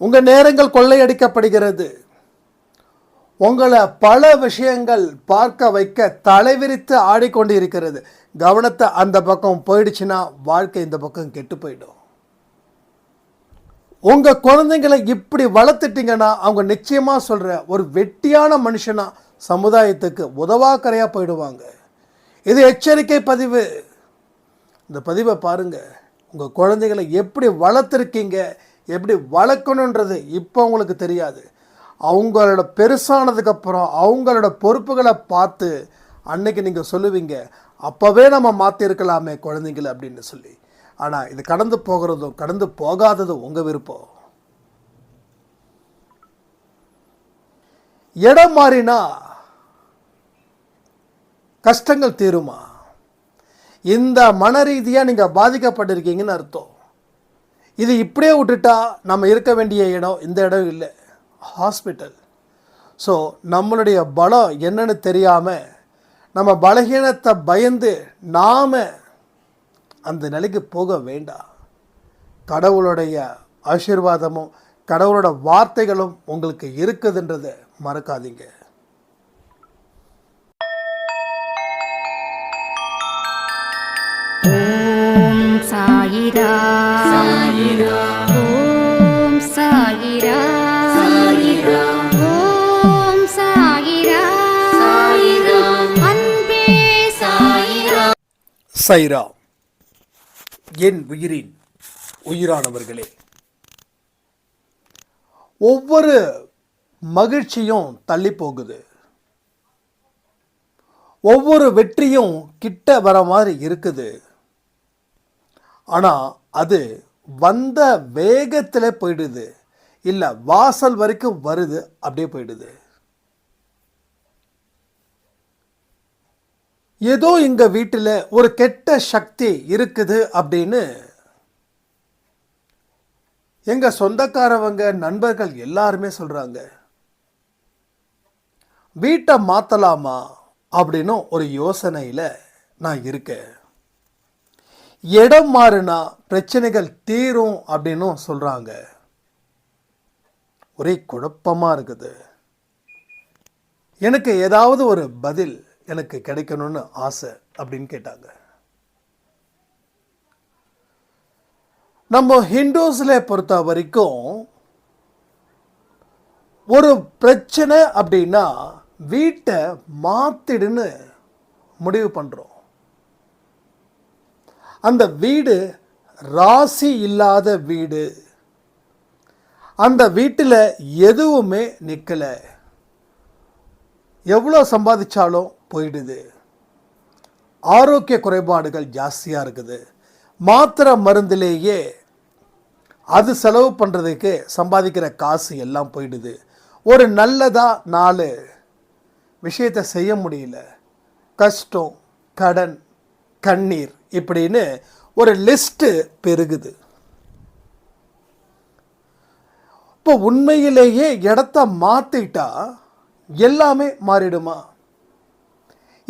உங்கள் நேரங்கள் கொள்ளையடிக்கப்படுகிறது. உங்களை பல விஷயங்கள் பார்க்க வைக்க தலைவிரித்து ஆடிக்கொண்டு இருக்கிறது கவனத்தை அந்த பக்கம் போயிடுச்சுன்னா வாழ்க்கை இந்த பக்கம் கெட்டு போயிடும். உங்கள் குழந்தைங்களை இப்படி வளர்த்துட்டிங்கன்னா அவங்க நிச்சயமாக சொல்கிற ஒரு வெட்டியான மனுஷனா சமுதாயத்துக்கு உதவாக்கரையாக போயிடுவாங்க. இது எச்சரிக்கை பதிவு. இந்த பதிவை பாருங்கள் உங்கள் குழந்தைகளை எப்படி வளர்த்துருக்கீங்க? எப்படி வளர்க்கணுன்றது இப்போ உங்களுக்கு தெரியாது. அவங்களோட பெருசானதுக்கப்புறம் அவங்களோட பொறுப்புகளை பார்த்து அன்னைக்கு நீங்கள் சொல்லுவீங்க அப்போவே நம்ம மாற்றிருக்கலாமே குழந்தைங்கள அப்படின்னு சொல்லி. ஆனால் இது கடந்து போகிறதும் கடந்து போகாததும் உங்கள் விருப்பம். இடம் மாறினா கஷ்டங்கள் தீருமா? இந்த மன ரீதியாக நீங்கள் பாதிக்கப்பட்டிருக்கீங்கன்னு அர்த்தம். இது இப்படியே விட்டுட்டா நம்ம இருக்க வேண்டிய இடம் இந்த இடம் இல்லை. ஹாஸ்பிட்டல் ஸோ நம்மளுடைய பலம் என்னன்னு தெரியாமல் நம்ம பலகீனத்தை பயந்து நாம் அந்த நிலைக்கு போக வேண்டாம். கடவுளுடைய ஆசீர்வாதமும் கடவுளோட வார்த்தைகளும் உங்களுக்கு இருக்குதுன்றதை மறக்காதீங்க. ஓம் சாயிரா. சாயிரா. ஓம் சாயிரா. சாயிரா. ஓம் சாயிரா. சாயிரா. அன்பே சாயிரா. சைரா. என் உயிரின் உயிரானவர்களே. ஒவ்வொரு மகிழ்ச்சியும் தள்ளி போகுது. ஒவ்வொரு வெற்றியும் கிட்ட வர மாதிரி இருக்குது. ஆனால் அது வந்த வேகத்தில் போயிடுது. இல்லை வாசல் வரைக்கும் வருது அப்படியே போயிடுது. ஏதோ எங்க வீட்டில் ஒரு கெட்ட சக்தி இருக்குது அப்படின்னு எங்க சொந்தக்காரவங்க நண்பர்கள் எல்லாருமே சொல்றாங்க. வீட்டை மாத்தலாமா அப்படின்னு ஒரு யோசனையில் நான் இருக்கேன். இடம் மாறுனா பிரச்சனைகள் தீரும் அப்படின்னும் சொல்கிறாங்க ஒரே குழப்பமாக இருக்குது. எனக்கு ஏதாவது ஒரு பதில் எனக்கு கிடைக்கணும்னு ஆசை அப்படின்னு கேட்டாங்க. நம்ம ஹிந்துஸில் பொறுத்த வரைக்கும் ஒரு பிரச்சனை அப்படின்னா வீட்டை மாத்திடுன்னு முடிவு பண்ணுறோம் அந்த வீடு ராசி இல்லாத வீடு. அந்த வீட்டில் எதுவுமே நிற்கலை எவ்வளோ சம்பாதிச்சாலும் போயிடுது. ஆரோக்கிய குறைபாடுகள் ஜாஸ்தியாக இருக்குது. மாத்திரை மருந்திலேயே அது செலவு பண்ணுறதுக்கு சம்பாதிக்கிற காசு எல்லாம் போயிடுது. ஒரு நல்லதாக நாலு விஷயத்தை செய்ய முடியல. கஷ்டம் கடன் கண்ணீர். இப்படின்னு ஒரு லிஸ்ட்டு பெருகுது. இப்போ உண்மையிலேயே இடத்த மாற்றிட்டா எல்லாமே மாறிடுமா?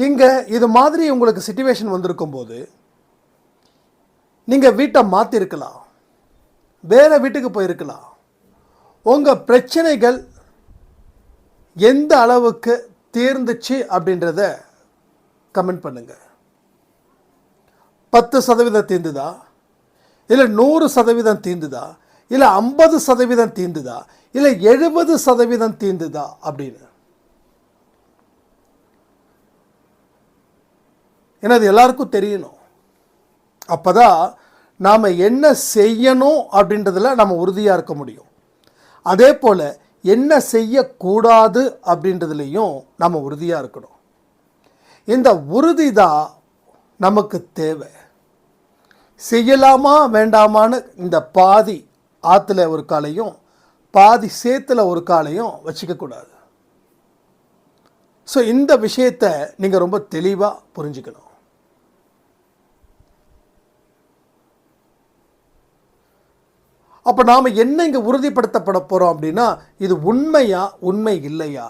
இங்கே இது மாதிரி உங்களுக்கு சுச்சுவேஷன் வந்திருக்கும் போது நீங்கள் வீட்டை மாற்றிருக்கலாம் வேறு வீட்டுக்கு போயிருக்கலாம். உங்கள் பிரச்சனைகள் எந்த அளவுக்கு தீர்ந்துச்சு அப்படின்றத கமெண்ட் பண்ணுங்கள் பத்து சதவீதம் தீர்ந்துதா இல்லை நூறு சதவீதம் தீர்ந்துதா இல்லை ஐம்பது சதவீதம் தீர்ந்துதா இல்லை எழுபது சதவீதம் தீர்ந்துதா அப்படின்னு. ஏன்னா அது எல்லாருக்கும் தெரியணும். அப்போ தான் நாம் என்ன செய்யணும் அப்படின்றதில் நம்ம உறுதியாக இருக்க முடியும். அதே போல் என்ன செய்யக்கூடாது அப்படின்றதுலையும் நம்ம உறுதியாக இருக்கணும். இந்த உறுதி தான் நமக்கு தேவை. செய்யலாமா வேண்டாமான்னு இந்த பாதி ஆற்றுல ஒரு காலையும் பாதி சேத்துல ஒரு காலையும் வச்சுக்கக்கூடாது ஸோ இந்த விஷயத்தை நீங்கள் ரொம்ப தெளிவாக புரிஞ்சுக்கணும். அப்போ நாம் என்ன இங்கே உறுதிப்படுத்தப்பட போகிறோம் அப்படின்னா இது உண்மையா உண்மை இல்லையா?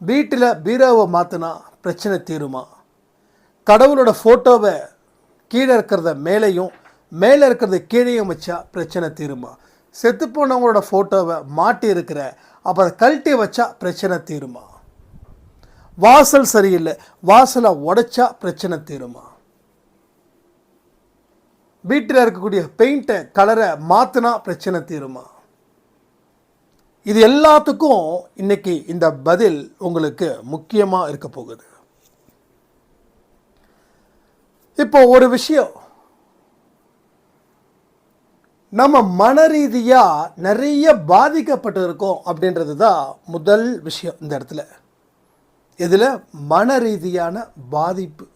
வீட்டில் பீரோவை மாற்றினா பிரச்சனை தீருமா? கடவுளோட ஃபோட்டோவை கீழே இருக்கிறத மேலேயும் மேலே இருக்கிறத கீழேயும் வச்சா பிரச்சனை தீருமா? செத்து போனவங்களோட ஃபோட்டோவை மாட்டி இருக்கிற அப்போ அதை கழட்டி வச்சா பிரச்சனை தீருமா? வாசல் சரியில்லை வாசலை உடைச்சா பிரச்சனை தீருமா? வீட்டில் இருக்கக்கூடிய பெயிண்ட்டை கலரை மாற்றினா பிரச்சனை தீருமா? இது எல்லாத்துக்கும் இன்னைக்கு இந்த பதில் உங்களுக்கு முக்கியமாக இருக்க போகுது. இப்போ ஒரு விஷயம். நம்ம மன ரீதியாக நிறைய பாதிக்கப்பட்டு இருக்கோம் அப்படின்றது தான் முதல் விஷயம் இந்த இடத்துல. இதில் மன ரீதியான பாதிப்பு.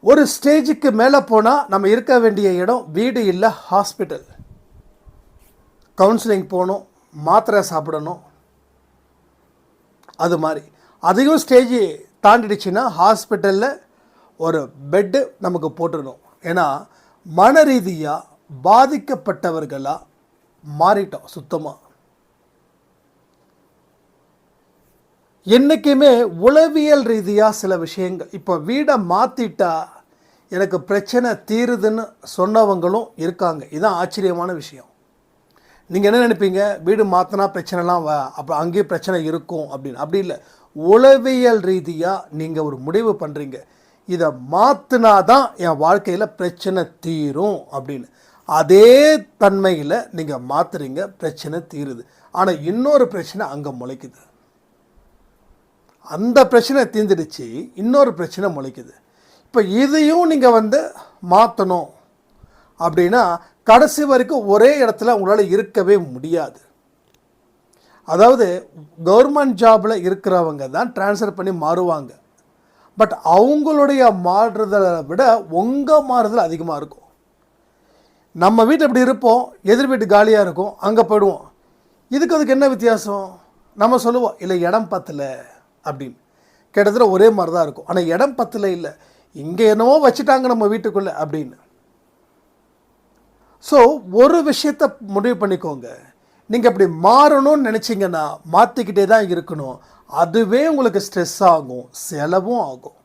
ஒரு ஸ்டேஜுக்கு மேலே போனால் நம்ம இருக்க வேண்டிய இடம் வீடு இல்லை ஹாஸ்பிட்டல். கவுன்சிலிங் போகணும் மாத்திரை சாப்பிடணும். அது மாதிரி. அதையும் ஸ்டேஜ் தாண்டிடுச்சுன்னா ஹாஸ்பிட்டலில் ஒரு பெட்டு நமக்கு போட்டுடணும். ஏன்னா மன ரீதியாக பாதிக்கப்பட்டவர்களாக மாறிட்டோம் சுத்தமாக என்றைக்குமே உளவியல் ரீதியாக சில விஷயங்கள். இப்போ வீடை மாற்றிட்டா எனக்கு பிரச்சனை தீருதுன்னு சொன்னவங்களும் இருக்காங்க. இதுதான் ஆச்சரியமான விஷயம். நீங்கள் என்ன நினைப்பீங்க? வீடு மாற்றினா பிரச்சனைலாம் வ அப்போ அங்கேயே பிரச்சனை இருக்கும் அப்படின்னு. அப்படி இல்லை. உளவியல் ரீதியாக நீங்கள் ஒரு முடிவு பண்ணுறீங்க இதை மாற்றினா தான் என் வாழ்க்கையில் பிரச்சனை தீரும் அப்படின்னு. அதே தன்மையில் நீங்கள் மாற்றுறீங்க பிரச்சனை தீருது. ஆனால் இன்னொரு பிரச்சனை அங்கே முளைக்குது. அந்த பிரச்சனை தீர்ந்துடுச்சு இன்னொரு பிரச்சனை முளைக்குது. இப்போ இதையும் நீங்கள் வந்து மாற்றணும் அப்படின்னா கடைசி வரைக்கும் ஒரே இடத்துல உங்களால் இருக்கவே முடியாது. அதாவது கவர்மெண்ட் ஜாபில் இருக்கிறவங்க தான் ட்ரான்ஸ்ஃபர் பண்ணி மாறுவாங்க. பட் அவங்களுடைய மாறுதலை விட உங்கள் மாறுதல் அதிகமாக இருக்கும். நம்ம வீட்டில் இப்படி இருப்போம் எதிர் வீட்டு காலியாக இருக்கும் அங்கே போயிடுவோம். இதுக்கு அதுக்கு என்ன வித்தியாசம்? நம்ம சொல்லுவோம் இல்லை இடம் பத்தலை அப்படின்னு. கிட்டத்தட்ட ஒரே மாதிரி தான் இருக்கும். ஆனால் இடம் பத்தலை இல்லை. இங்கே என்னவோ வச்சுட்டாங்க நம்ம வீட்டுக்குள்ளே அப்படின்னு. ஸோ ஒரு விஷயத்தை முடிவு பண்ணிக்கோங்க. நீங்கள் அப்படி மாறணும்னு நினச்சிங்கன்னா மாற்றிக்கிட்டே தான் இருக்கணும். அதுவே உங்களுக்கு ஸ்ட்ரெஸ் ஆகும் செலவும் ஆகும்.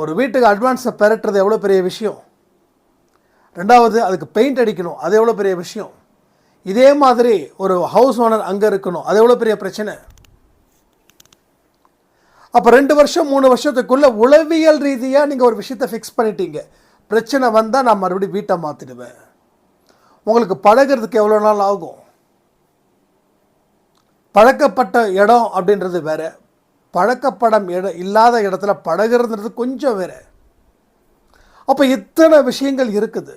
ஒரு வீட்டுக்கு அட்வான்ஸை பெரட்டுறது எவ்வளோ பெரிய விஷயம்? ரெண்டாவது அதுக்கு பெயிண்ட் அடிக்கணும் அது எவ்வளோ பெரிய விஷயம்? இதே மாதிரி ஒரு ஹவுஸ் ஓனர் அங்கே இருக்கணும் அது எவ்வளோ பெரிய பிரச்சனை? அப்போ ரெண்டு வருஷம் மூணு வருஷத்துக்குள்ளே உளவியல் ரீதியாக நீங்கள் ஒரு விஷயத்தை ஃபிக்ஸ் பண்ணிட்டீங்க. பிரச்சனை வந்தால் நான் மறுபடியும் வீட்டை மாற்றிடுவேன் உங்களுக்கு பழகிறதுக்கு எவ்வளோ நாள் ஆகும்? பழக்கப்பட்ட இடம் அப்படின்றது வேற. பழக்கப்படம் இடம் இல்லாத இடத்துல பழகிறதுன்றது கொஞ்சம் வேற. அப்போ இத்தனை விஷயங்கள் இருக்குது.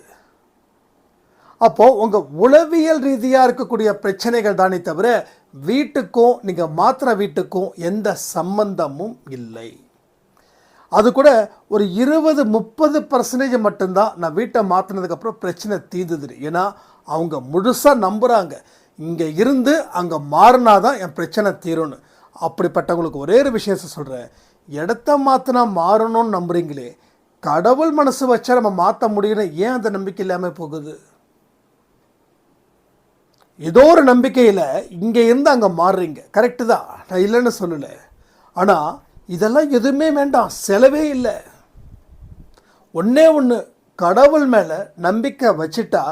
அப்போது உங்கள் உளவியல் ரீதியாக இருக்கக்கூடிய பிரச்சனைகள் தானே தவிர வீட்டுக்கும் நீங்கள் மாத்திர வீட்டுக்கும் எந்த சம்பந்தமும் இல்லை. அது கூட ஒரு இருபது முப்பது பர்சன்டேஜ் மட்டும்தான் நான் வீட்டை மாற்றினதுக்கப்புறம் பிரச்சனை தீர்ந்துது ஏன்னா அவங்க முழுசாக நம்புகிறாங்க இங்கே இருந்து அங்கே மாறினா தான் என் பிரச்சனை தீரும்னு. அப்படிப்பட்டவங்களுக்கு ஒரே ஒரு விஷயத்தை சொல்கிறேன் இடத்த மாற்றினா மாறணும்னு நம்புகிறீங்களே கடவுள் மனசு வச்சா நம்ம மாற்ற முடியும்னு ஏன் அந்த நம்பிக்கை இல்லாமல் போகுது? ஏதோ ஒரு நம்பிக்கையில் இங்கே இருந்து அங்கே மாறுறீங்க. கரெக்டு தான். நான் இல்லைன்னு சொல்லலை. ஆனால் இதெல்லாம் எதுவுமே வேண்டாம். செலவே இல்லை. ஒன்றே ஒன்று கடவுள் மேலே நம்பிக்கை வச்சுட்டா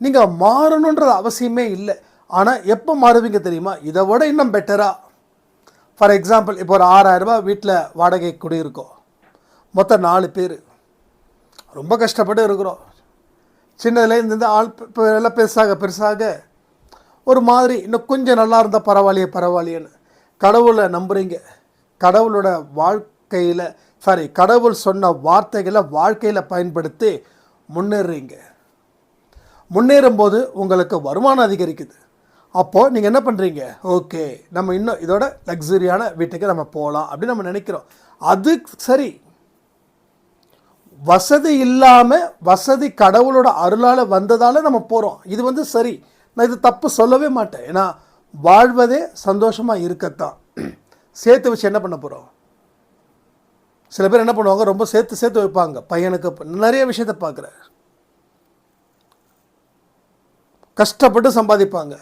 நீங்கள் மாறணுன்ற அவசியமே இல்லை. ஆனால் எப்போ மாறுவீங்க தெரியுமா? இதை விட இன்னும் பெட்டராக ஃபார் எக்ஸாம்பிள் இப்போ ஒரு ஆறாயிரரூபா வீட்டில் வாடகை குடியிருக்கோம். மொத்தம் நாலு பேர். ரொம்ப கஷ்டப்பட்டு இருக்கிறோம். சின்னதுலேருந்து ஆள் இப்போ எல்லாம் பெருசாக பெருசாக. ஒரு மாதிரி இன்னும் கொஞ்சம் நல்லா இருந்தால் பரவாயில்லையே பரவாயில்லையேன்னு. கடவுளை நம்புகிறீங்க கடவுளோட வாழ்க்கையில் சாரி கடவுள் சொன்ன வார்த்தைகளை வாழ்க்கையில் பயன்படுத்தி முன்னேறும் முன்னேறும்போது உங்களுக்கு வருமானம் அதிகரிக்குது. அப்போது நீங்கள் என்ன பண்ணுறீங்க ஓகே நம்ம இன்னும் இதோட லக்ஸுரியான வீட்டுக்கு நம்ம போகலாம் அப்படின்னு நம்ம நினைக்கிறோம். அது சரி. வசதி இல்லாமல் வசதி கடவுளோட அருளால் வந்ததால் நம்ம போகிறோம் இது வந்து சரி. நான் இது தப்பு சொல்லவே மாட்டேன். ஏன்னா வாழ்வதே சந்தோஷமாக இருக்கத்தான். சேர்த்து வச்சு என்ன பண்ண போகிறோம் சில பேர் என்ன பண்ணுவாங்க? ரொம்ப சேர்த்து சேர்த்து வைப்பாங்க. பையனுக்கு நிறைய விஷயத்தை பார்க்குறேன் கஷ்டப்பட்டு சம்பாதிப்பாங்க.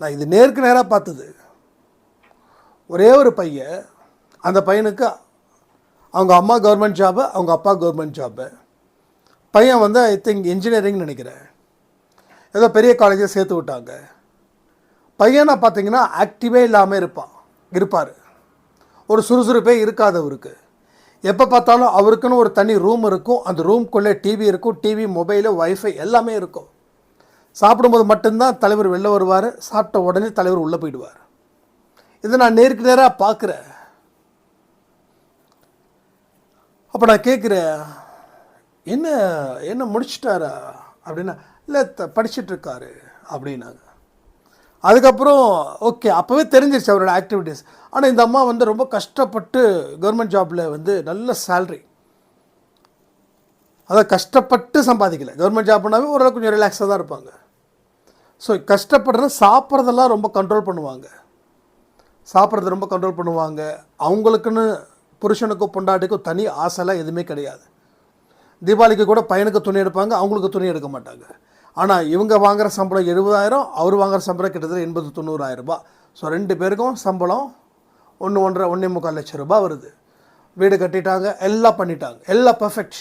நான் இது நேருக்கு நேராக பார்த்தது. ஒரே ஒரு பையன் அந்த பையனுக்கு அவங்க அம்மா கவர்மெண்ட் ஜாபு அவங்க அப்பா கவர்மெண்ட் ஜாபு பையன் வந்து ஐ திங்க் இன்ஜினியரிங் நினைக்கிறேன். ஏதோ பெரிய காலேஜில் சேர்த்து விட்டாங்க. பையனை பார்த்தீங்கன்னா ஆக்டிவே இல்லாமல் இருப்பான் இருப்பார். ஒரு சுறுசுறுப்பே இருக்காது அவருக்கு. எப்போ பார்த்தாலும் அவருக்குன்னு ஒரு தனி ரூம் இருக்கும். அந்த ரூம்குள்ளே டிவி இருக்கும். டிவி மொபைலு ஒய்ஃபை எல்லாமே இருக்கும். சாப்பிடும்போது மட்டும்தான் தலைவர் வெளில வருவார் சாப்பிட்ட உடனே தலைவர் உள்ளே போயிடுவார். இதை நான் நேருக்கு நேராக பார்க்குறேன். அப்போ நான் கேட்குறேன் என்ன என்ன முடிச்சிட்டாரா அப்படின்னா இல்லை த- படிச்சிட்டு அப்படின்னாங்க. அதுக்கப்புறம் ஓகே அப்போவே தெரிஞ்சிருச்சு அவரோட ஆக்டிவிட்டீஸ் ஆனால் இந்த அம்மா வந்து ரொம்ப கஷ்டப்பட்டு கவர்மெண்ட் ஜாப்பில் வந்து நல்ல சேல்ரி அதை கஷ்டப்பட்டு சம்பாதிக்கலை. கவர்மெண்ட் ஜாப்னாவே ஓரளவுக்கு கொஞ்சம் ரிலாக்ஸாக தான் இருப்பாங்க. ஸோ கஷ்டப்படுறது சாப்பிட்றதெல்லாம் ரொம்ப கண்ட்ரோல் பண்ணுவாங்க. சாப்பிட்றது ரொம்ப கண்ட்ரோல் பண்ணுவாங்க. அவங்களுக்குன்னு புருஷனுக்கும் பொண்டாட்டிக்கும் தனி ஆசைலாம் எதுவுமே கிடையாது. தீபாவளிக்கு கூட பையனுக்கு துணி எடுப்பாங்க அவங்களுக்கு துணி எடுக்க மாட்டாங்க. ஆனால் இவங்க வாங்குற சம்பளம் எழுபதாயிரம் அவர் வாங்குற சம்பளம் கிட்டத்தட்ட எண்பது தொண்ணூறாயிரம் ரூபாய். ஸோ ரெண்டு பேருக்கும் சம்பளம் ஒன்று ஒன்றரை ஒன்றே முக்கால் லட்சம் ரூபாய் வருது. வீடு கட்டிட்டாங்க எல்லாம் பண்ணிட்டாங்க. எல்லாம் பர்ஃபெக்ட்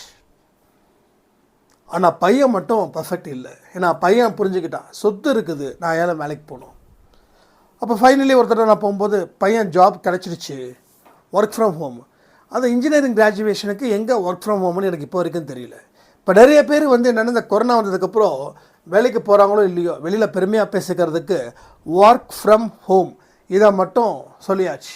ஆனால் பையன் மட்டும் பர்ஃபெக்ட் இல்லை. ஏன்னா பையன் புரிஞ்சுக்கிட்டான். சொத்து இருக்குது நான் ஏழை வேலைக்கு போகணும். அப்போ ஃபைனலி ஒருத்தர் நான் போகும்போது பையன் ஜாப் கிடச்சிருச்சு ஒர்க் ஃப்ரம் ஹோம் அந்த இன்ஜினியரிங் கிராஜுவேஷனுக்கு எங்கே ஒர்க் ஃப்ரம் ஹோம்னு எனக்கு இப்போ வரைக்கும் தெரியல. இப்போ நிறைய பேர் வந்து என்னென்ன இந்த கொரோனா வந்ததுக்கப்புறம் வேலைக்கு போகிறாங்களோ இல்லையோ வெளியில் பெருமையாக பேசிக்கிறதுக்கு ஒர்க் ஃப்ரம் ஹோம் இதை மட்டும் சொல்லியாச்சு.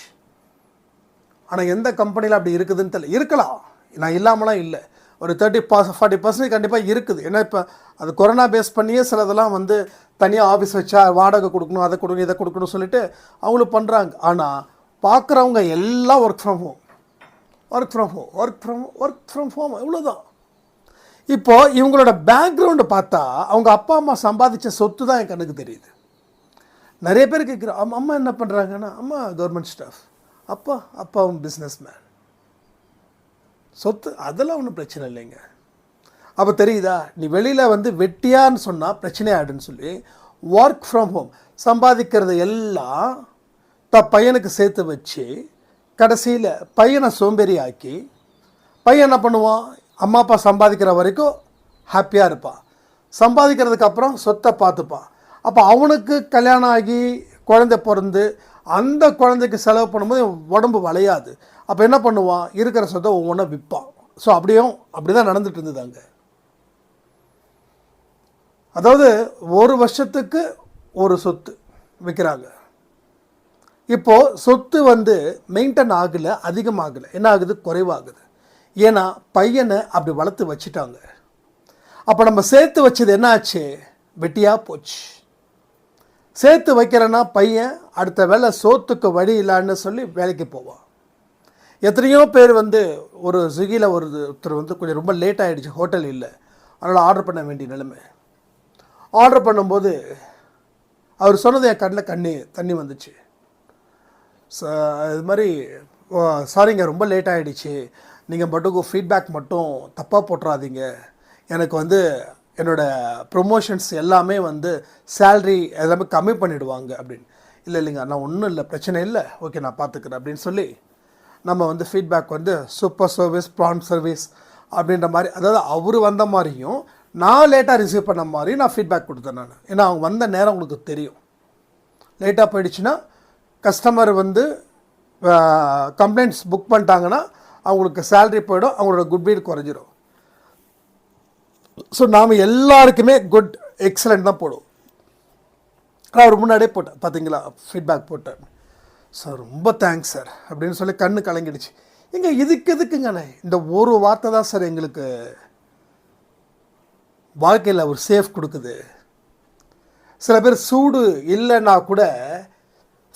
ஆனால் எந்த கம்பெனியில் அப்படி இருக்குதுன்னு தெரியல. இருக்கலாம். நான் இல்லாமலாம் இல்லை. ஒரு தேர்ட்டி பாஸ் ஃபார்ட்டி பர்சன்டேஜ் கண்டிப்பாக இருக்குது. ஏன்னா இப்போ அது கொரோனா பேஸ் பண்ணியே சிலதெல்லாம் வந்து தனியாக ஆஃபீஸ் வச்சா வாடகை கொடுக்கணும் அதை கொடுக்கணும் இதை கொடுக்கணும் சொல்லிட்டு அவங்களும் பண்ணுறாங்க ஆனால் பார்க்குறவங்க எல்லாம் work from home work from home work from work from home இவ்வளோதான் இப்போ இவங்களோட பேக்ரவுண்டு பார்த்தா அவங்க அப்பா அம்மா சம்பாதிச்ச சொத்து தான் என் கண்ணுக்கு தெரியுது. நிறைய பேர் கேட்குறோம் அம்மா அம்மா என்ன பண்ணுறாங்கன்னா அம்மா கவர்மெண்ட் ஸ்டாஃப் அப்பா அப்பாவும் பிஸ்னஸ் மேன் சொத்து அதெல்லாம் ஒன்றும் பிரச்சனை இல்லைங்க. அப்போ தெரியுதா? நீ வெளியில் வந்து வெட்டியான்னு சொன்னால் பிரச்சனை ஆகிடுன்னு சொல்லி ஒர்க் ஃப்ரம் ஹோம் சம்பாதிக்கிறது எல்லாம் த பையனுக்கு சேர்த்து வச்சு கடைசியில் பையனை சோம்பேறி ஆக்கி பையன் என்ன பண்ணுவான்? அம்மா அப்பா சம்பாதிக்கிற வரைக்கும் ஹாப்பியாக இருப்பான். சம்பாதிக்கிறதுக்கு அப்புறம் சொத்தை பார்த்துப்பான். அப்போ அவனுக்கு கல்யாணம் ஆகி குழந்தை பிறந்து அந்த குழந்தைக்கு செலவு பண்ணும்போது உடம்பு வளையாது. அப்போ என்ன பண்ணுவான்? இருக்கிற சொத்தை ஒவ்வொன்றா விற்பான் ஸோ அப்படியும் அப்படி தான் நடந்துட்டு இருந்தது அங்கே. அதாவது ஒரு வருஷத்துக்கு ஒரு சொத்து விற்கிறாங்க இப்போது சொத்து வந்து மெயின்டைன் ஆகலை அதிகமாகலை. என்ன ஆகுது? குறைவாகுது. ஏன்னா பையனை அப்படி வளர்த்து வச்சுட்டாங்க. அப்போ நம்ம சேர்த்து வச்சது என்ன ஆச்சு வெட்டியாக போச்சு. சேர்த்து வைக்கிறேன்னா பையன் அடுத்த வேலை சோத்துக்கு வழி இல்லைன்னு சொல்லி வேலைக்கு போவான். எத்தனையோ பேர் வந்து ஒரு ஸ்விக்கியில் ஒரு ஒருத்தர் வந்து கொஞ்சம் ரொம்ப லேட் ஆகிடுச்சு ஹோட்டல் இல்லை. அதனால் ஆர்டர் பண்ண வேண்டிய நிலைமை. ஆர்டர் பண்ணும்போது அவர் சொன்னது என் கண்ணில் கண்ணி தண்ணி வந்துச்சு. இது மாதிரி சாரிங்க ரொம்ப லேட் ஆகிடுச்சு நீங்கள் மட்டும் ஃபீட்பேக் மட்டும் தப்பாக போட்டுறாதீங்க. எனக்கு வந்து என்னோடய ப்ரொமோஷன்ஸ் எல்லாமே வந்து சேல்ரி எல்லாமே கம்மி பண்ணிவிடுவாங்க அப்படின்னு. இல்லை இல்லைங்க நான் ஒன்றும் இல்லை பிரச்சனை இல்லை. ஓகே நான் பார்த்துக்கிறேன் அப்படின்னு சொல்லி நம்ம வந்து ஃபீட்பேக் வந்து சூப்பர் சர்வீஸ் ப்ரான் சர்வீஸ் அப்படின்ற மாதிரி அதாவது அவர் வந்த மாதிரியும் நான் லேட்டாக ரிசீவ் பண்ண மாதிரி நான் ஃபீட்பேக் கொடுத்தேன் நான். ஏன்னா அவங்க வந்த நேரம் உங்களுக்கு தெரியும். லேட்டாக போயிடுச்சுன்னா கஸ்டமர் வந்து கம்ப்ளைண்ட்ஸ் புக் பண்ணிட்டாங்கன்னா அவங்களுக்கு சேலரி போயிடும் அவங்களோட குட்வில் குறைஞ்சிரும். ஸோ நாம் எல்லாருக்குமே குட் எக்ஸலண்ட் தான் போடுவோம். நான் அவர் முன்னாடியே போட்டேன் பார்த்தீங்களா ஃபீட்பேக் போட்டேன். சார் ரொம்ப தேங்க்ஸ் சார் அப்படின்னு சொல்லி கண்ணு கலங்கிடுச்சு. எங்க இதுக்கு எதுக்குங்கண்ணே? இந்த ஒரு வார்த்தை தான் சார் எங்களுக்கு வாழ்க்கையில் ஒரு சேஃப் கொடுக்குது. சில பேர் சூடு இல்லைன்னா கூட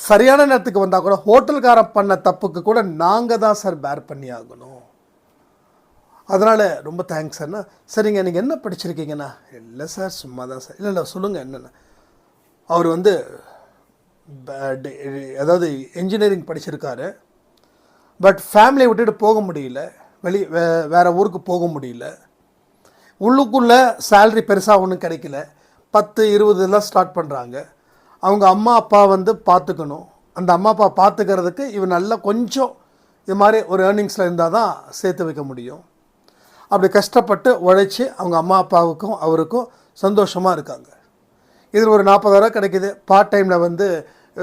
சரியான நேரத்துக்கு வந்தால் கூட ஹோட்டல்காரன் பண்ண தப்புக்கு கூட நாங்கள் தான் சார் பேர் பண்ணி ஆகணும். அதனால் ரொம்ப தேங்க்ஸ் சார்ண்ணா சரிங்க நீங்கள் என்ன படிச்சிருக்கீங்கண்ணா? இல்லை சார் சும்மா தான் சார் இல்லை இல்லை சொல்லுங்கள் என்னென்ன அவர் வந்து அதாவது இன்ஜினியரிங் படிச்சிருக்காரு. பட் ஃபேமிலியை விட்டுட்டு போக முடியல. வெளி வே வேறு ஊருக்கு போக முடியல. உள்ளுக்குள்ளே சேல்ரி பெருசாக ஒன்றும் கிடைக்கல. பத்து இருபதுலாம் ஸ்டார்ட் பண்ணுறாங்க அவங்க அம்மா அப்பா வந்து பார்த்துக்கணும் அந்த அம்மா அப்பா பார்த்துக்கிறதுக்கு இவன் நல்லா கொஞ்சம் இது மாதிரி ஒரு ஏர்னிங்ஸில் இருந்தால் தான் சேர்த்து வைக்க முடியும். அப்படி கஷ்டப்பட்டு உழைச்சி அவங்க அம்மா அப்பாவுக்கும் அவருக்கும் சந்தோஷமாக இருக்காங்க. இதில் ஒரு நாற்பதாயிரம் கிடைக்கிது. பார்ட் டைமில் வந்து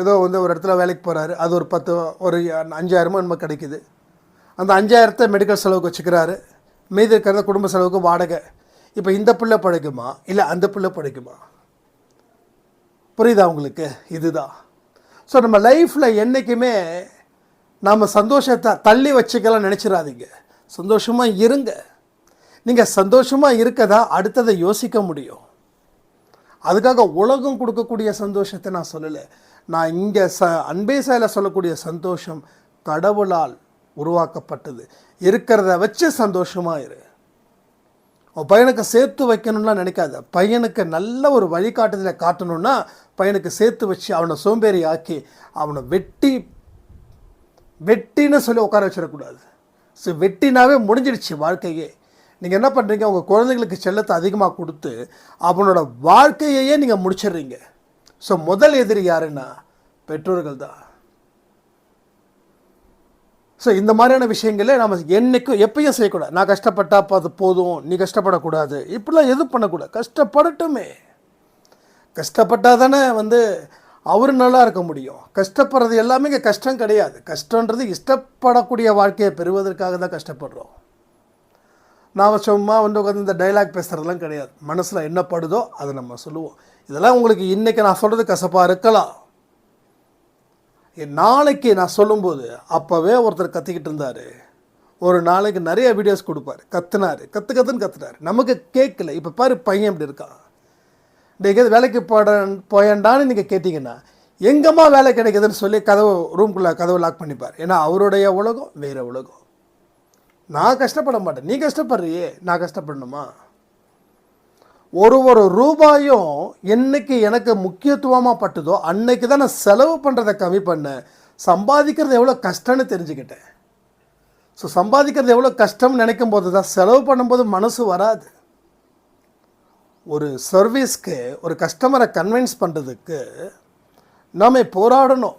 ஏதோ வந்து ஒரு இடத்துல வேலைக்கு போகிறாரு அது ஒரு பத்து ஒரு அஞ்சாயிரமோ நம்ம கிடைக்கிது. அந்த அஞ்சாயிரத்தை மெடிக்கல் செலவுக்கு வச்சுக்கிறாரு. மீதி இருக்கிறத குடும்ப செலவுக்கு வாடகை. இப்போ இந்த பிள்ளை படைக்குமா? இல்லை அந்த பிள்ளை படைக்குமா? புரியுதா உங்களுக்கு? இதுதான். ஸோ நம்ம லைஃப்பில் என்றைக்குமே நாம் சந்தோஷத்தை தள்ளி வச்சுக்கலாம் நினச்சிடாதீங்க. சந்தோஷமாக இருங்க. நீங்கள் சந்தோஷமாக இருக்கதா அடுத்ததை யோசிக்க முடியும். அதுக்காக உலகம் கொடுக்கக்கூடிய சந்தோஷத்தை நான் சொல்லலை. நான் இங்கே ச அன்பே சாயில் சொல்லக்கூடிய சந்தோஷம் கடவுளால் உருவாக்கப்பட்டது. இருக்கிறத வச்சு சந்தோஷமாக இரு. உன் பையனுக்கு சேர்த்து வைக்கணும்லாம் நினைக்காத. பையனுக்கு நல்ல ஒரு வழிகாட்டுதலை காட்டணும்னா பையனுக்கு சேர்த்து வச்சு அவனை சோம்பேறி ஆக்கி அவனை வெட்டி வெட்டின்னு சொல்லி உட்கார வச்சிடக்கூடாது. ஸோ வெட்டினாவே முடிஞ்சிடுச்சு வாழ்க்கையே. நீங்கள் என்ன பண்ணுறீங்க உங்கள் குழந்தைங்களுக்கு செல்லத்தை அதிகமாக கொடுத்து அவனோட வாழ்க்கையையே நீங்கள் முடிச்சிடுறீங்க. ஸோ முதல் எதிரி யாருன்னா பெற்றோர்கள் தான். ஸோ இந்த மாதிரியான விஷயங்களே நம்ம என்னைக்கும் எப்பயும் செய்யக்கூடாது. நான் கஷ்டப்பட்டா அப்ப அது போதும் நீ கஷ்டப்படக்கூடாது. இப்படிலாம் எதுவும் பண்ணக்கூடாது. கஷ்டப்படட்டுமே. கஷ்டப்பட்டால் தானே வந்து அவர் நல்லா இருக்க முடியும். கஷ்டப்படுறது எல்லாமே இங்கே கஷ்டம் கிடையாது. கஷ்டன்றது இஷ்டப்படக்கூடிய வாழ்க்கையை பெறுவதற்காக தான் கஷ்டப்படுறோம். நாம் சும்மா வந்து உட்காந்து இந்த டைலாக் பேசுகிறதெல்லாம் கிடையாது. மனசில் என்ன படுதோ அதை நம்ம சொல்லுவோம். இதெல்லாம் உங்களுக்கு இன்றைக்கி நான் சொல்கிறது கசப்பாக இருக்கலாம். என் நாளைக்கு நான் சொல்லும்போது அப்போவே ஒருத்தர் கத்திக்கிட்டு இருந்தார். ஒரு நாளைக்கு நிறைய வீடியோஸ் கொடுப்பார். கத்துனார். கற்று கற்றுன்னு கத்துனார். நமக்கு கேட்கல. இப்போ பாரு பையன் இப்படி இருக்கான். நீங்கள் வேலைக்கு போட போயண்டான்னு நீங்கள் கேட்டிங்கன்னா எங்கம்மா வேலை கிடைக்குதுன்னு சொல்லி கதவு ரூம்குள்ளே கதவு லாக் பண்ணிப்பார். ஏன்னா அவருடைய உலகம் வேறு உலகம். நான் கஷ்டப்பட மாட்டேன். நீ கஷ்டப்படுறியே நான் கஷ்டப்படணுமா? ஒரு ஒரு ரூபாயும் என்னைக்கு எனக்கு முக்கியத்துவமாக பட்டுதோ அன்னைக்கு தான் நான் செலவு பண்ணுறதை கம்மி பண்ணேன். சம்பாதிக்கிறது எவ்வளோ கஷ்டம்னு தெரிஞ்சுக்கிட்டேன். ஸோ சம்பாதிக்கிறது எவ்வளோ கஷ்டம்னு நினைக்கும் போது தான் செலவு பண்ணும்போது மனசு வராது. ஒரு சர்வீஸ்க்கு ஒரு கஸ்டமரை கன்வின்ஸ் பண்ணுறதுக்கு நாம போராடணும்.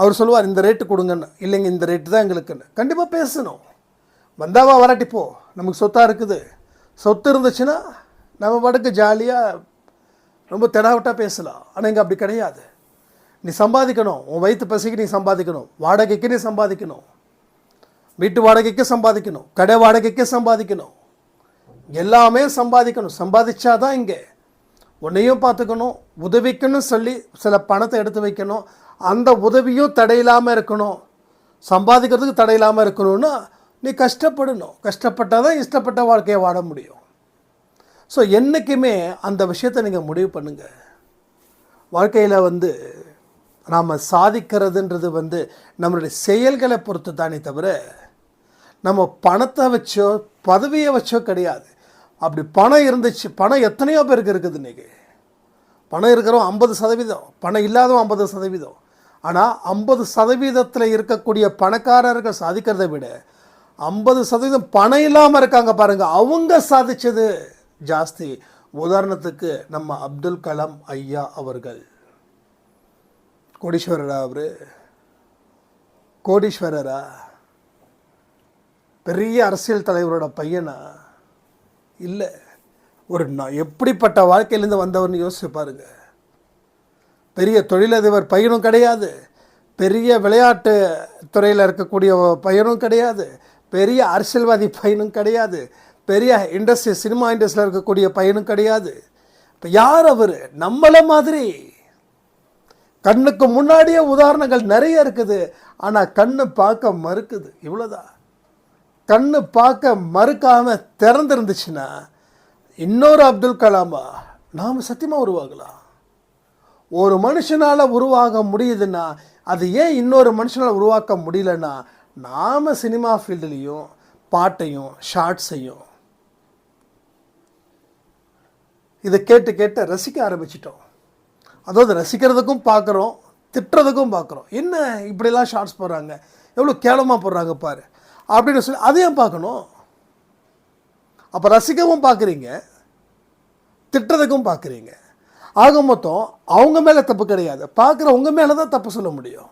அவர் சொல்லுவார் இந்த ரேட்டு கொடுங்கன்னு. இல்லைங்க இந்த ரேட்டு தான் எங்களுக்குன்னு. கண்டிப்பாக பேசணும். வந்தாவா வராட்டி நமக்கு சொத்தாக இருக்குது. சொத்து இருந்துச்சுன்னா நம்ம பாட்டுக்கு ஜாலியாக ரொம்ப தெடாவட்டாக பேசலாம். ஆனால் இங்கே அப்படி கிடையாது. நீ சம்பாதிக்கணும். உன் வயிற்று பசிக்கு நீ சம்பாதிக்கணும். வாடகைக்கு நீ சம்பாதிக்கணும். வீட்டு வாடகைக்கு சம்பாதிக்கணும். கடை வாடகைக்கு சம்பாதிக்கணும். எல்லாமே சம்பாதிக்கணும். சம்பாதிச்சாதான் இங்கே. உன்னையும் பார்த்துக்கணும். உதவிக்கணும் சொல்லி சில பணத்தை எடுத்து வைக்கணும். அந்த உதவியும் தடையில்லாமல் இருக்கணும். சம்பாதிக்கிறதுக்கு தடையில்லாமல் இருக்கணும்னா நீ கஷ்டப்படணும். கஷ்டப்பட்டால் தான் இஷ்டப்பட்ட வாழ்க்கையை வாழ முடியும். ஸோ என்றைக்குமே அந்த விஷயத்தை நீங்கள் முடிவு பண்ணுங்கள் வாழ்க்கையில் வந்து நாம் சாதிக்கிறதுன்றது வந்து நம்மளுடைய செயல்களை பொறுத்து தானே தவிர நம்ம பணத்தை வச்சோ பதவியை வச்சோ கிடையாது. அப்படி பணம் இருந்துச்சு பணம் எத்தனையோ பேருக்கு இருக்குது இன்றைக்கி பணம் இருக்கிறவன் ஐம்பது சதவீதம் பணம் இல்லாதவன் ஐம்பது சதவீதம். ஆனால் ஐம்பது சதவீதத்தில் இருக்கக்கூடிய பணக்காரர்கள் சாதிக்கிறதை விட ஐம்பது சதவீதம் பணம் இல்லாமல் இருக்காங்க பாருங்கள் அவங்க சாதிச்சது ஜாஸ்தி. உதாரணத்துக்கு நம்ம அப்துல் கலாம் ஐயா அவர்கள். கோடீஸ்வரரா அவர்? கோடீஸ்வரரா? பெரிய அரசியல் தலைவரோட பையனா? இல்லை. ஒரு நான் எப்படிப்பட்ட வாழ்க்கையிலேருந்து வந்தவர்னு யோசிச்சு பாருங்கள் பெரிய தொழிலதிபர் பையனும் கிடையாது. பெரிய விளையாட்டு துறையில் இருக்கக்கூடிய பையனும் கிடையாது. பெரிய அரசியல்வாதி பையனும் கிடையாது. பெரிய இண்டஸ்ட்ரி சினிமா இண்டஸ்ட்ரியில் இருக்கக்கூடிய பையனும் கிடையாது. இப்போ யார் அவர்? நம்மளை மாதிரி. கண்ணுக்கு முன்னாடியே உதாரணங்கள் நிறைய இருக்குது. ஆனால் கண்ணு பார்க்க மறுக்குது. இவ்வளோதான் கண்ணு பார்க்க மறுக்காமல் திறந்துருந்துச்சுன்னா இன்னொரு அப்துல் கலாமா நாம் சத்தியமாக உருவாகலாம். ஒரு மனுஷனால் உருவாக முடியுதுன்னா அது ஏன் இன்னொரு மனுஷனால் உருவாக்க முடியலன்னா நாம் சினிமா ஃபீல்டுலேயும் பாட்டையும் ஷார்ட்ஸையும் இதை கேட்டு கேட்டு ரசிக்க ஆரம்பிச்சிட்டோம். அதாவது ரசிக்கிறதுக்கும் பார்க்குறோம் திட்டுறதுக்கும் பார்க்குறோம் என்ன இப்படிலாம் ஷார்ட்ஸ் போடுறாங்க? எவ்வளோ கேவலமாக போடுறாங்க பாரு. அப்படின்னு சொல்லி அதையும் பார்க்கணும்? அப்போ ரசிக்கவும் பார்க்குறீங்க திட்டுறதுக்கும் பார்க்குறீங்க ஆக மொத்தம் அவங்க மேலே தப்பு கிடையாது. பார்க்குற உங்கள் மேலே தான் தப்பு சொல்ல முடியும்.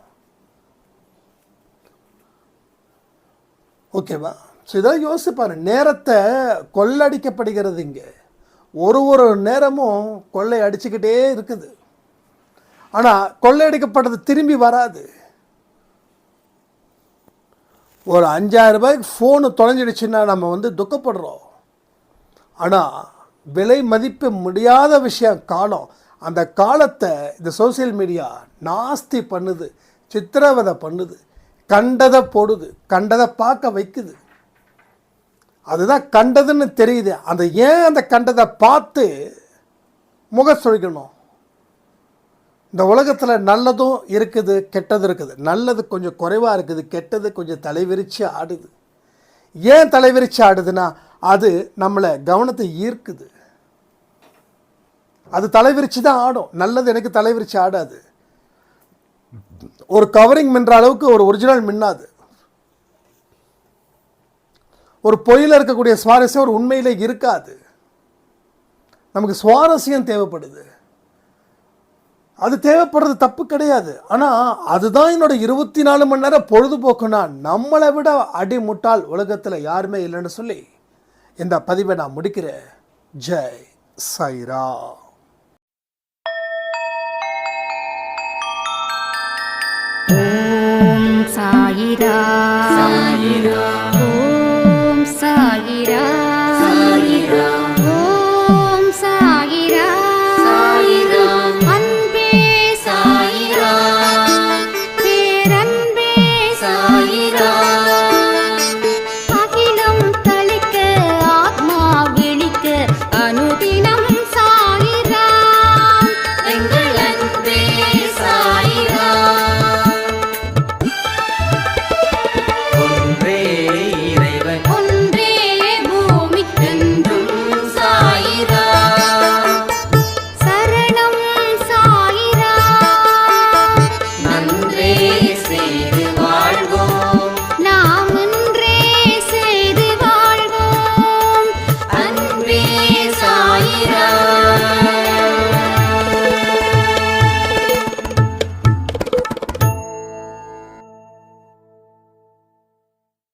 ஓகேவா ஸோ இதெல்லாம் யோசிப்பாரு நேரத்தை கொள்ளடிக்கப்படுகிறது இங்கே. ஒரு ஒரு நேரமும் கொள்ளை அடிச்சுக்கிட்டே இருக்குது. ஆனால் கொள்ளையடிக்கப்பட்டது திரும்பி வராது. ஒரு அஞ்சாயிரம் ரூபாய்க்கு ஃபோனு தொலைஞ்சிடுச்சுன்னா நம்ம வந்து துக்கப்படுறோம். ஆனால் விலை மதிப்பு முடியாத விஷயம் காலம். அந்த காலத்தை இந்த சோஷியல் மீடியா நாஸ்தி பண்ணுது சித்திரவதை பண்ணுது கண்டதை போடுது கண்டதை பார்க்க வைக்குது. அதுதான் கண்டதுன்னு தெரியுது. அந்த ஏன் அந்த கண்டதை பார்த்து முக சுழிக்கணும்? இந்த உலகத்தில் நல்லதும் இருக்குது கெட்டதும் இருக்குது. நல்லது கொஞ்சம் குறைவாக இருக்குது கெட்டது கொஞ்சம் தலைவிரிச்சு ஆடுது. ஏன் தலைவிரிச்சு ஆடுதுன்னா அது நம்மளை கவனத்தை ஈர்க்குது. அது தலைவிரிச்சு தான் ஆடும். நல்லது எனக்கு தலைவிரிச்சு ஆடாது. ஒரு கவரிங் மின்ற அளவுக்கு ஒரு ஒரிஜினல் மின்னாது. ஒரு பொய்யில் இருக்கக்கூடிய சுவாரஸ்யம் ஒரு உண்மையிலே இருக்காது. நமக்கு சுவாரஸ்யம் தேவைப்படுது. அது தேவைப்படுறது தப்பு கிடையாது. ஆனால் அதுதான் என்னோட இருபத்தி நாலு மணி நேரம் பொழுதுபோக்குனா நம்மளை விட அடிமுட்டால் உலகத்தில் யாருமே இல்லைன்னு சொல்லி இந்த பதிவை நான் முடிக்கிறேன். ஜெய் சைரா. ஓம் சாயிரா சாயிரா